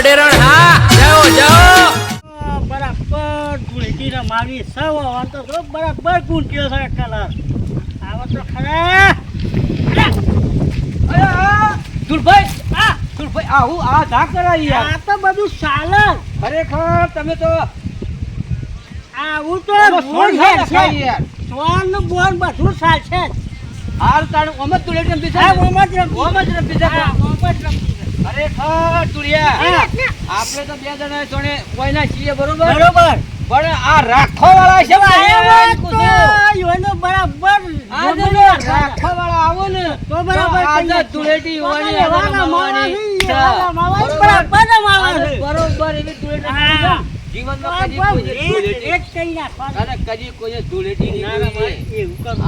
અડેરણ હા જાઓ જાઓ. બરાબર ધૂળેટી રમાવી સૌ હવે તો જો બરાબર ગુંટ્યો છે કલર આવો તો ખરા. ધુરભાઈ આ ધુરભાઈ આવું આ ધા કરાય આ. તો બધું ચાલે ખરેખર તમે તો આવું તો સોણ છે. સોનનું બોન બધું ચાલશે હાલ તાણ ઓમ જ તુલેટ રમતી છે ઓમ જ છે મોહમ્મદ રમતી. છે. ખરેખર તુરિયા આપણે તો બે જણા જોડે કોઈના છીએ બરોબર? બરોબર. પણ આ રાખો વાળા છે યોનો બરાબર રાખો વાળા આવો ને. તો બરાબર આ કહીએ. તો છીએ. ધૂળેટી છે, બરોબર. એવી ધૂળેટી. જીવનમાં કદી એક- કઈ. કદી કોઈએ ધૂળેટી ના, ના, એવું કરવું.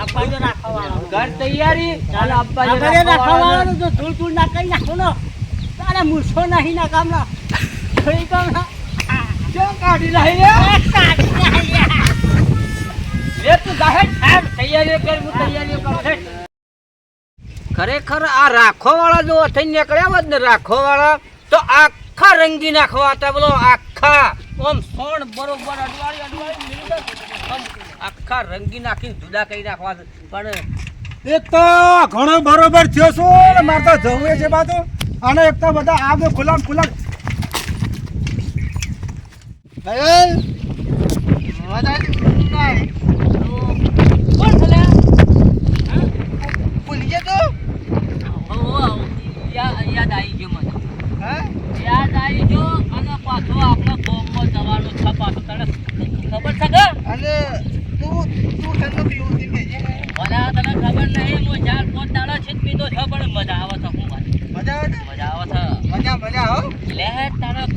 આપવા જો રાખવાવાળાનું. ઘર તૈયારી આપવા જે આ તો ધૂળ ધૂળ ના કઈ નાખો ને. તારે મૂછો નહીં ના. કઈ કાઢી? લે તું. તૈયારીઓ કર, હું તૈયારીઓ કરું છે. ખરેખર આ રાખો વાળા જો થઈ નીકળ્યા હોત ને રાખો વાળા તો આખા રંગી નાખવા હતા બોલો આખા આમ સોણ બરોબર અડવાળી અડવાળી મિલી આખા રંગી નાખીને જુદા કરી નાખવા પણ એક તો ઘણો બરોબર થયો છું ને મારે તો જવું છે બાજુ. અને એક તો બધા આગે ખુલ્લા ખુલ્લા કોણ બોલ્યા? હા? હો, હો, યા- યાદ આવી ગયું મને યાદ આવી ગયો અને પાછો આપણે ગોમમાં જવાનું છે પાછું તને ખબર છે કે મને આ તને ખબર નહીં હું ચાર પાંચ દાડા છે જ પીધો છે પણ મજા આવે છે હું વાત મજા આવે છે લે તારા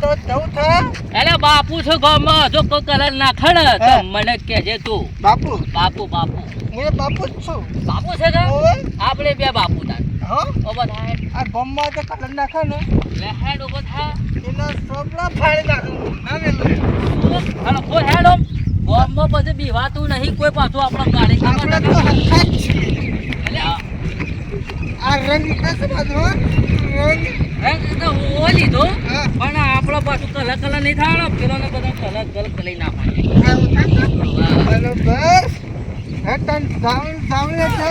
ગોમમાં એટલે બાપુ છે ગામમાં જો કોઈ કલર ના ખડ તો. મને કહેજે તું. બાપુ? બાપુ બાપુ. હું બાપુ જ છું. બાપુ છે કે? આપણે બે બાપુ તાર. હો? ઓબો થાય આ ગમમાં તો કલર નાખે ને. લે હેડ ઓબો થાય એના સોબલા ફાડી નાખું. ના મેલું હાલો કો હેડ. ઓમ ગોમમાં પછી બીવાતું નહીં કોઈ પાછું આપણો ગાડી આપણે તો હરખા જ છીએ. આ રંગ બાજુ હો? રંગ ઓ લીધો. પણ આપણો પાછું કલર કલર નહીં થાય પેલો ને બધા કલર કલર થાય ને? બરોબર. હેઠળ જાઉં જાઉં એટલે?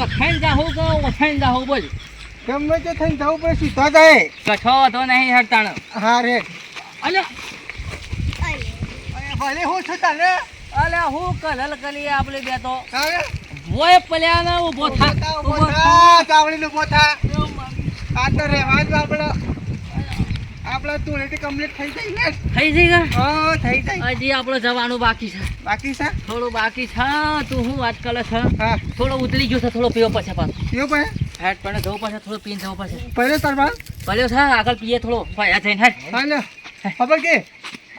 ઓછાઈને જાહું કે ઓછાઈને જાહું બોલ. ગમે તે થઈને જવું પડે સીધા જાય. કશો તો નહીં હડતાણ હા રે. અલે ભલે હું છું તને અલે હું કલર કરી આપણે બે તો. ઓય પલ્યા ને ઊભો થા. ઊભો થા થા. ચાવડીનો ઊભો થા. આ તો રહેવા જ આપણે આપણે તુલેટી કમ્પ્લીટ થઈ જઈ ને? થઈ જઈ ગયા હા થઈ જાય હજી આપણે જવાનું બાકી છે. બાકી છે? થોડું બાકી છે. તું હું વાત કરે છે? હા. થોડો ઉતરી ગયો છે થોડો પીવો પછી પાછો કયો ભાઈ હેડ પણ જવું પડશે થોડું પીને જવું પડશે. પહેલો તરવા પહેલો છે આગળ પીએ થોડો ફયા થઈને હેડ. હા ને. ખબર કે?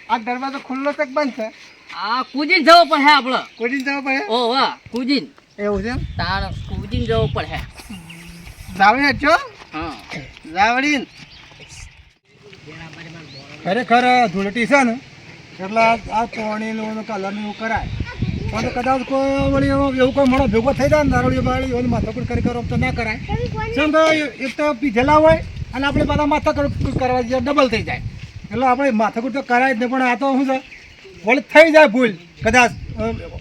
આ દરવાજો ખુલ્લો તક બંધ છે? આ કુજીન જવું પડે આપણે. કોઈ જવો પડે? ઓ વાહ કુજીન. એવું છે તાર કુજીન જવું પડે જાવડી હજો હા જાવડી ખરેખર ધૂળટી છે ને, એટલે આ ચોણીનું કલરનું એવું કરાય. પણ કદાચ કોઈ વળી એવું કોઈ મળો ભેગો થઈ જાય ને, દારૂડી બાળી ઓલી માથાકૂટ કરી કરો તો ના કરાય. શું તો એક તો પીધેલા હોય અને આપણે બધા માથાકૂટ કરવા જઈએ ડબલ થઈ જાય. એટલે આપણે માથાકૂટ તો કરાય જ નહીં, પણ આ તો શું છે? વળી થઈ જાય ભૂલ. કદાચ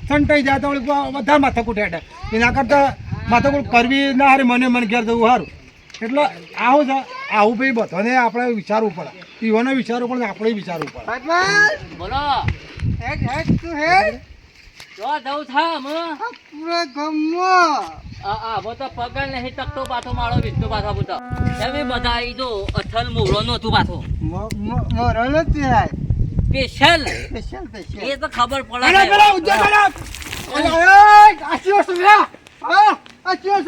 સંટાઈ જાય તો બધા માથાકૂટ હેઠળ એના કરતાં માથાકૂટ કરવી ના હારે, મને મને ઘેર જવું સારું. એટલે આવું છે આવું ભાઈ બધાને આપણે વિચારવું પડે. પીવાને વિચારવું પડે આપણે વિચારવું પડે. બોલો. હેડ હેડ તું હેડ. જો જવું થા મ પૂરા ગમો આ આ બો તો પગલ નહીં તકતો પાછો માળો વિસ્તો પાછો બુતો તમે બધા ઈ જો અથલ મોળો નો તું પાછો મરલ જ ત્યાં સ્પેશિયલ. Special special. એ તો ખબર પડે. અરે પેલા ઉજ્જૈન અરે અરે આસ્યો છે રે છે? એ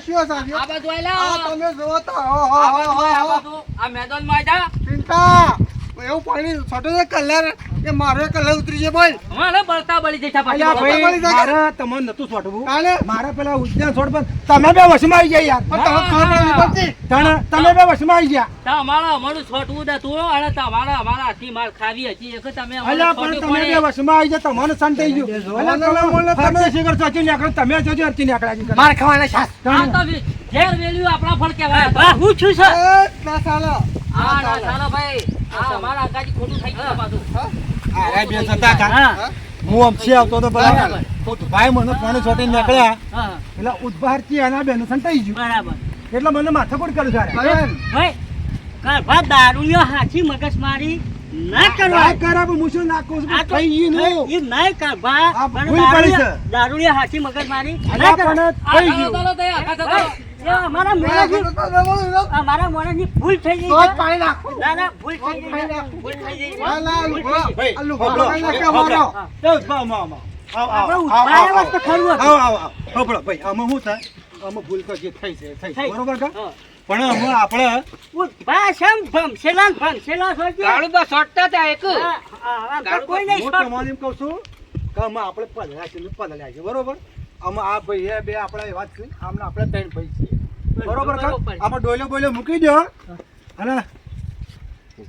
છે આ બાજુ આયલા. આ તમે જોવો તો હો હો હો આ હો. બાજુ. આ મેદાનમાં આઈ જા. ચિંતા. એવું પાણી છોટો છે કલર. એ મારે કલે ઉતરી છે બોલ મારે બળતા બળી જઈ છે પાછી. મારે તમને નતું છોટવું મારે પેલા ઉજ્જૈન છોડ પર તમે બે વશમાં આવી ગયા યાર. તમે ખબર નહીં પડતી. તમે તમે બે વશમાં આવી ગયા. તમારે અમારું છોટવું દે તું અને તમારે અમારા હાથી માર ખાવી હતી. એક તમે અલ્યા પણ તમે. બે વશમાં આવી ગયા તમને સન થઈ ગયું. અલ્યા તમે તમે શિખર ચોચી નીકળ તમે જોજો અરચી નીકળ્યા માર ખાવાના શાસ આ તો ઘેર વેલ્યુ આપણા ફળ કહેવાય. હું છું સર? ના સાલો. હા ના ચાલો ભાઈ. આ અમારા આગાજી ખોટું થઈ ગયું પાછું. અરે બે જતા કા હા. હું અમથી આવતો તો બરાબર. બરાબર. ભાઈ મને પાણી છોટીને નીકળ્યા. હા. એટલે ઉદ્ભારથી એના બેન સંતાઈ ગયું. બરાબર. એટલે મને માથાકૂટ કર્યું સારે ભાઈ દારૂડિયો હાથી મગજ મારી ના કરવા. ના કરા હું શું નાખું છું? થઈ ગયું નું. હાથી મગજ મારી ના કરવા. ગયું. તે અમારા અમારા ભૂલ થઈ ગઈ છે. પાણી નાખો ના ના ભૂલ થઈ ગઈ ભૂલ થઈ ગઈ. ભાઈ, આમાં, આપણે તો ખરું હતું. આવો, આવો. ભાઈ, શું થાય? આમાં ભૂલ તો જે થઈ છે, થઈ. બરોબર કે? પણ અમે આપણે શેમ ભમસેલા ભમસેલા છો કે? ગાળું છોડતા હતા એક તો કોઈ નહીં છોડતું. કહું છું કે અમે આપણે પલળ્યા છે ને છે બરોબર આમાં આ ભાઈ બે આપણા એવા વાત છે આમને આપણે ત્રણ ભાઈ છીએ. બરોબર. આમાં ડોલ્યો બોલ્યો મૂકી દો અને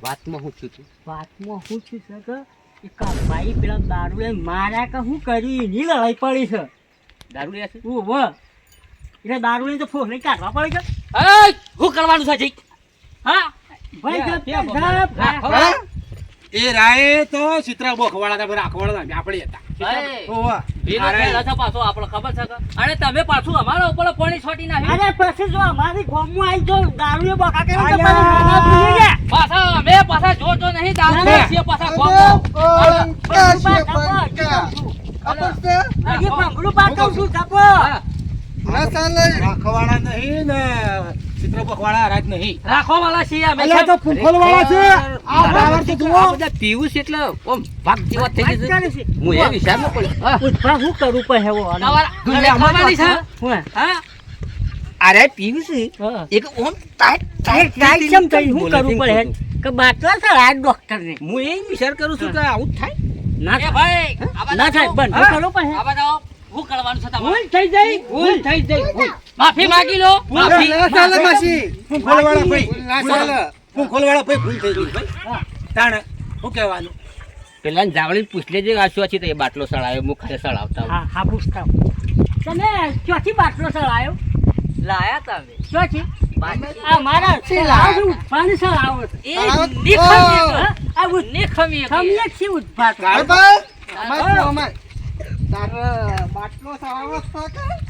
વાતમાં હું છું વાતમાં શું છે સર કે એક ભાઈ પેલા દારૂએ માર્યા કે શું કરી એની લડાઈ પડી છે. દારૂ લે છે ઓ વ એટલે દારૂને તો ફોન કાઢવા પડે છે એ શું કરવાનું છે જી હા ભાઈ. એ રાય તો ચિત્રા બોખવાળા રાખવાળા આપણે હતા. પાછો આપણો ખબર છે અને તમે પાછું અમારા ઉપર પાણી છોટી નાખ્યું અરે પછી જો અમારી ગોમમાં આવી જો બકા. પછી નાના ભૂલી ગયા. પાછા અમે પાછા જો જો નહીં દારૂ. પાછા ગોમો. હજી ભંગડું પાકું છું, કાપો. હા, રાખવાળા નહીં ને ચિત્ર બોખવાળા હરાજ નહીં રાખો વાળા છીએ અમે છે આ બરાબર તો જુઓ આ બધા પીવું છે એટલે ઓમ ભાગ જેવા થઈ જશે હું એ વિચારમાં પડ્યો ઉઠવા શું કરું પછી હવે આને? તમારા છે હું? હા અરે પીવું છે એક ઓમ ટાઈટ તારે કાંઈ કેમ થઈ? શું કરવું પડે કે બાટલા છે આ ડોક્ટરને હું એ વિચાર કરું છું કે આવું જ થાય ના થાય. ભાઈ ના થાય બંધ કરો પછી આ બધા શું કરવાનું છે તમારે ભૂલ થઈ જાય ભૂલ થઈ જાય માફી માંગી લો માફી ફૂંફોલવાળા ભાઈ ફૂંફોલવાળા ભાઈ ભૂલ થઈ ગઈ ભાઈ. તાણે શું કહેવાનું? પેલા જાવળી પૂછ લેજે આ શું છે તો એ બાટલો સળાયો ખાતે સળાવતા હા હા પૂછતા તમે ક્યાંથી બાટલો સળાયો? લાયા તમે ક્યાંથી? આ મારા સળાવ ઉઠવાની સળાવો એ? નિખમી હા? આ ઉઠ- નિખમી ખમીએ જ છે ઉઠભાત.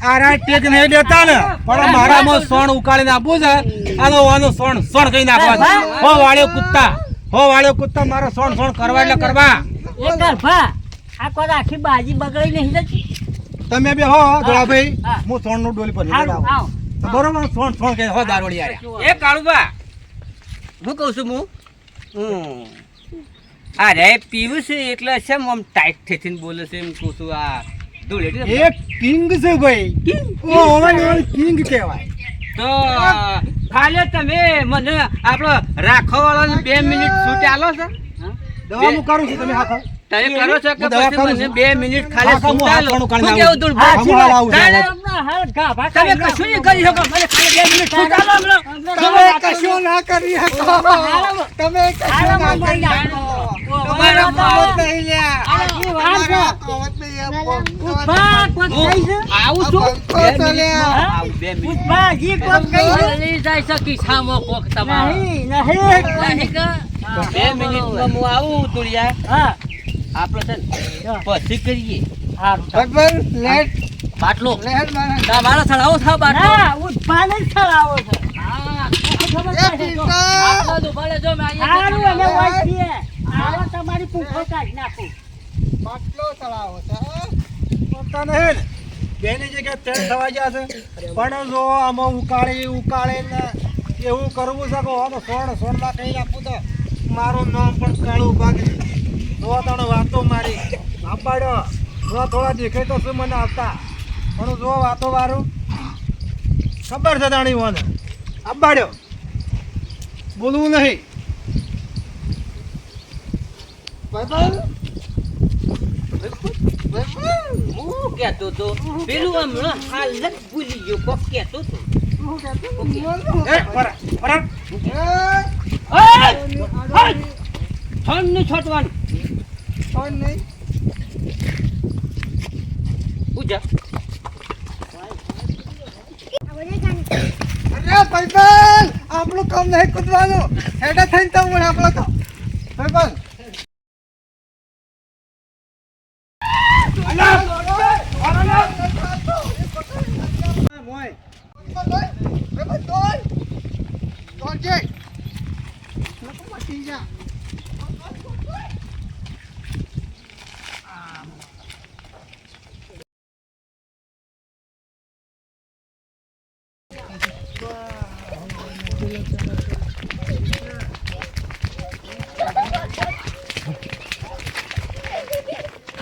આરા ટેક નહીં દેતા ને. પણ મારામાં સોણ ઉકાળીને આપવું છે. આનો આનો સોણ સોણ કઈ નાખવા છે. હો વાળ્યો કુત્તા હો વાળ્યો કુત્તા મારો સોણ સોણ કરવા એટલે કરવા. એ ગરભા આ કોઈ આખી બાજી બગડી નહીં જતી. તમે બે હો ધોળાભાઈ. હું. સોણનું ડોલી પર બરોબર સોણ સોણ કે હો દારોડી આર્યા એ કાળુબા હું કહું છું હું? હમ. અરે પીવું છે એટલે છે આમ ટાઈટ થઈને બોલે છે એમ કહું છું આ. એ કિંગ છે ભાઈ. ઓ ઓવન કિંગ કહેવાય. તો ખાલે તમે મને આપણો રાખો બે મિનિટ છૂટ આલો છો? દવા હું કરું છું તમે હાથો. તમે કરો છો કે પછી મને બે મિનિટ ખાલી હા, હું આલો. કેવું દૂર તમે કશું નહીં કરી શકો. મને ખાલી બે મિનિટ છૂટ આલો તમે કશું ના કરી શકો. તમે કશું ના કરી શકો. તમારા તમારા કોવત નહીં લ્યા આટલી વાર છે. કોવત કોક- ઉઠવા છે? આવું છું. ઉઠવા હજી કોક કઈ છે? લઈ જાય છે ખિસ્સામાં કોક તમારો. નહીં, નહીં. બે મિનિટમાં હું આવું તુળિયા હા, આપણે છે પછી કરીએ. હારું. બરાબર લેટ. બાટલો. લેટ મારા. તમારા સ્થળાવો થા બાટલો. ના, ઉઠવાને જ છે. હા, જો તમારી પૂછો કાઢી નાખું. બાટલો ચડાવો છે પોતા નહીં બેની જગ્યાએ તેલ થવા ગયા છે. પણ જો આમાં ઉકાળી ઉકાળીને એવું કરવું છે કે સોણમાં કઈ નાખું તો મારું નામ પણ કાળું ભાગી જો તને વાતો મારી. આપાડ્યો જો થોડા દેખાય તો શું મને આવતા પણ જો વાતો વારું ખબર છે તાણી મને? આબાડ્યો બોલવું નહીં. કહેતો તો પેલું હમણાં હાલ જ ભૂલી ગયો કોક કહેતો તો. એ પરા પરા ફોન નહીં પૂજા. ભાઈબંધ આપણું કામ નહીં કૂદવાનું. હેડા થઈને તો મને આપણો તો. ભાઈબંધ. મોય જા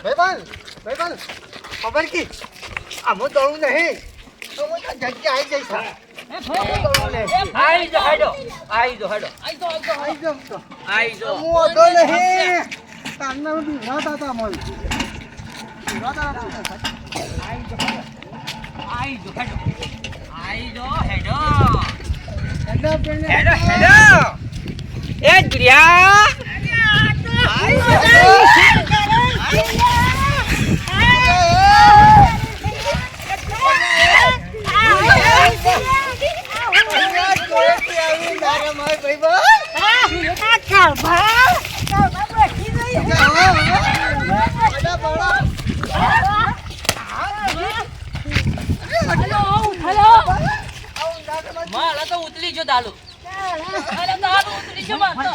ભાઈબંધ ભાઈબંધ ખબર કી? આમાં દોડવું નહીં. આવી જઈશ આઈ જો હેડો આઈ જો હેડો આવી જાઉં તો આઈ જો હું ઓછો નહીં તારના હું બિભરાતા હતા મોય બિભરાતા હતા. આઈ જો હેડો આઈ જો હેડો હેડા પેને હેડો હેડો એ દુરિયા મારા તો ઉતરી જો દાલુ અરે દાલુ ઉતરી જો માર તો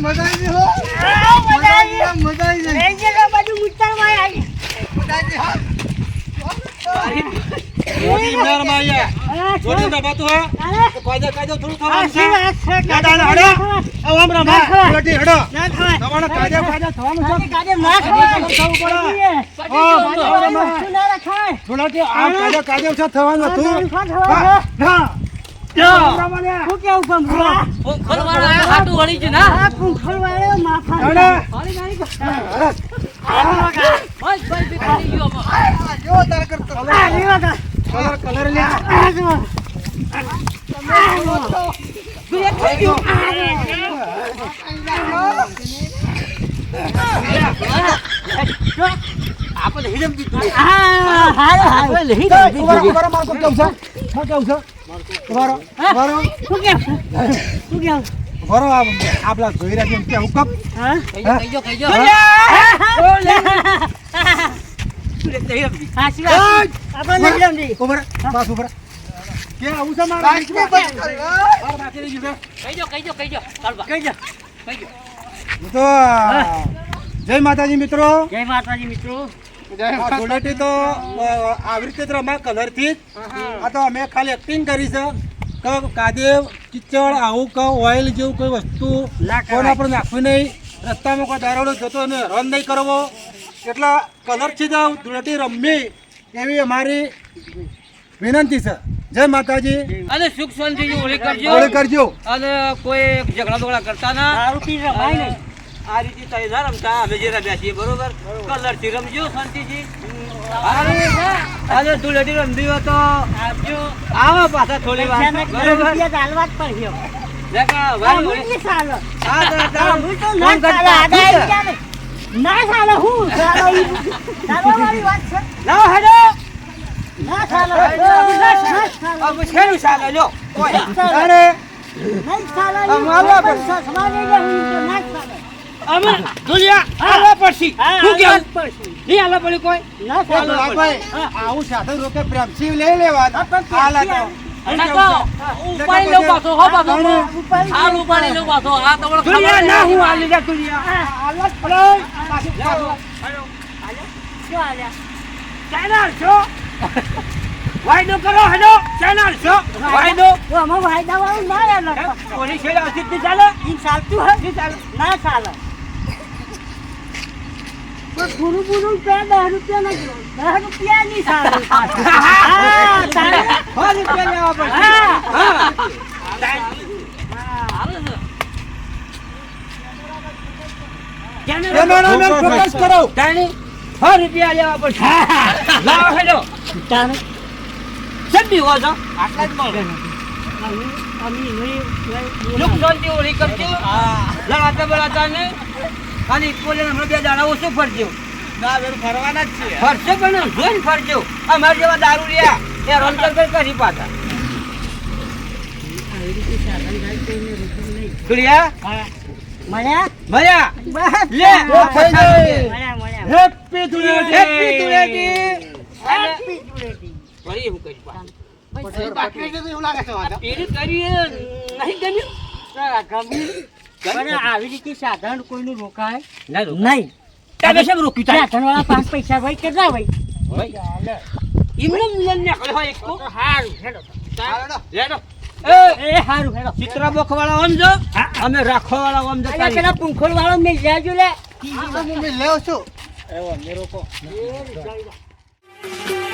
મજા આવી હો મજા આવી મજા આવી જોડી મેર માયા જોડી દબાતો હે કાયદા કાયદો થોડું થવાનું છે. દાદા ને હડો. આમ રમા જોડી હડો. તમારે કાયદા કાયદા થવાનું છે. થોડાથી આ કાયદા કાયદા છે થવાનું હતું. હા હા. ખોલ વાળા હાટું વળી જ ના. બિખારી ગયો. અમાર. જો તાર કરતો કલર કલર લે. આપણે હિરમ દીધું ઊભા ઊભા માર કો કેવું છે માર કેવું છે ઊભા ઊભા ઊભા આપલા જોઈ રહ્યા છે કેવું હા કહીજો કહીજો કહીજો ઊભા બસ ઊભા કે આવું છે મારા બાકી રહી ગયું કહીજો કહીજો કહીજો. ચાલવા. કહીજો. કહીજો. હું તો જય માતાજી મિત્રો. જય માતાજી મિત્રો. ધૂળેટી તો આવી રીતે રમા કલરથી જ. આ તો અમે ખાલી એક્ટિંગ કરી છે. કે કાદેવ કિચડ આવું કે ઓઇલ જેવું કોઈ વસ્તુ કોના પર નાખવી નહીં. રસ્તામાં કોઈ દારોડો જતો અને રન નહીં કરવો. એટલા કલરથી જ ધૂળેટી રમવી એવી અમારી વિનંતી છે. જય માતાજી. અને સુખ શાંતિ ઓળી કરજો. ઓળે કરજો. અને કોઈ ઝઘડા બગડા કરતા ના. દારૂ પી રમાય નહીં આ રીતે ના રમતા અમે જે રમ્યા છીએ બરોબર. કલરથી રમજો શાંતિજી આજે ધૂળેટી રમવી હોય તો આપજો આવો પાછા થોડી વાર. બરોબર? ચાલવા. હા, ચાલો. ના? ચાલે હું ચાલો ના હેડો. ના ચાલે ના ચાલે. આ શેનું ચાલે? લ્યો ઓય. અરે. નહીં ચાલે આમ આવવા પડશે. સમાજે જે હું તો ના ચાલે. અમે ધુલિયા આવા પડશી. શું કેવું પડશે. નહીં આલા પડી કોઈ? ના ચાલે. આ ભાઈ આવું સાધન લઈ લેવા. હાલ આ તો. ના તો ઉપાડી લઉં પાછો હો પાછો. હાલ ઉપાડી લઉં પાછો. આ તમારો ખબર ના હું આલી જા ધુલિયા આલત પડે શું આલ્યા ચેનલ છો? વાયદો કરો હેલો ચેનલ છો? વાયદો? તો અમે વાયદા વાળું ના યાર કોની છે અસિતની ચાલે? ઈ ચાલતું હે ચાલે. ના ચાલે. પણ ગુરુ ગુરુ પે દસ રૂપિયા ના જો દસ રૂપિયા ની ચાલે હા ચાલે. હો રૂપિયા લેવા પડશે. હા. કેમેરામેન ફોકસ કરો. તાણી હો રૂપિયા લેવા પડશે. લાવો હેલો તારે સબ્બી હો છો? આટલા જ મળે. અમે અમે નહીં નુકસાનથી ઓળી કરજો લડાતા બળાતા ને ખાલી કોલે હમણાં બે દાડા ઓછું ફરજો? ફરવાના જ છે ફરશે પણ જોઈને ફરજો. અમારા જેવા દારૂ રહ્યા એ રંતર કર પાછા. હા મળ્યા? લે. મળ્યા હેપી હેપી. ફરી એવું કરી એવું તારા આવી રીતે સાધારણ કોઈનું રોકાય નહીં. તમે શેમ રોક્યું સાધન વાળા પાંચ પૈસા ભાઈ કેટલા ભાઈ? એમને એમ લઈને હોય એક હારું હેડો. લેડો. એ, હારું હેડો. ચિત્રા બોખવાળા આમ જો. અમે રાખવાવાળા આમ જતા અલ્યા રહીએ. પેલા પુંખોલ વાળો મેં લેજો લે. હું લેવ છું. એ Thank you.